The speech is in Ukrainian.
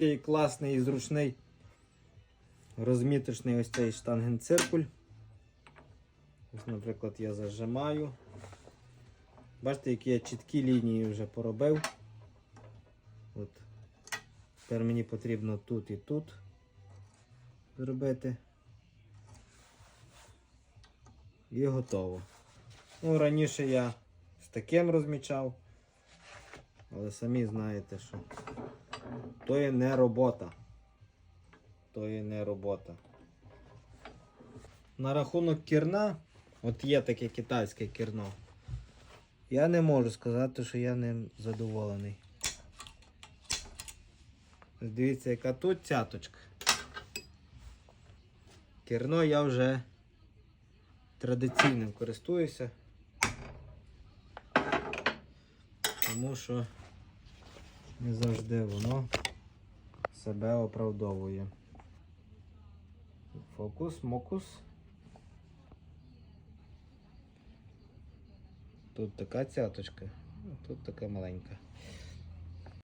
Такий класний і зручний розміточний ось цей штангенциркуль. Ось, наприклад, я зажимаю. Бачите, які я чіткі лінії вже поробив. От. Тепер мені потрібно тут і тут зробити. І готово. Ну, раніше я з таким розмічав, але самі знаєте, що то є не робота. То є не робота. На рахунок кірна, от є таке китайське кірно. Я не можу сказати, що я ним задоволений. Дивіться, яка тут цяточка. Кірно я вже традиційним користуюся. Тому що не завжди воно себе оправдовує. Фокус, мокус. Тут така цяточка, тут така маленька.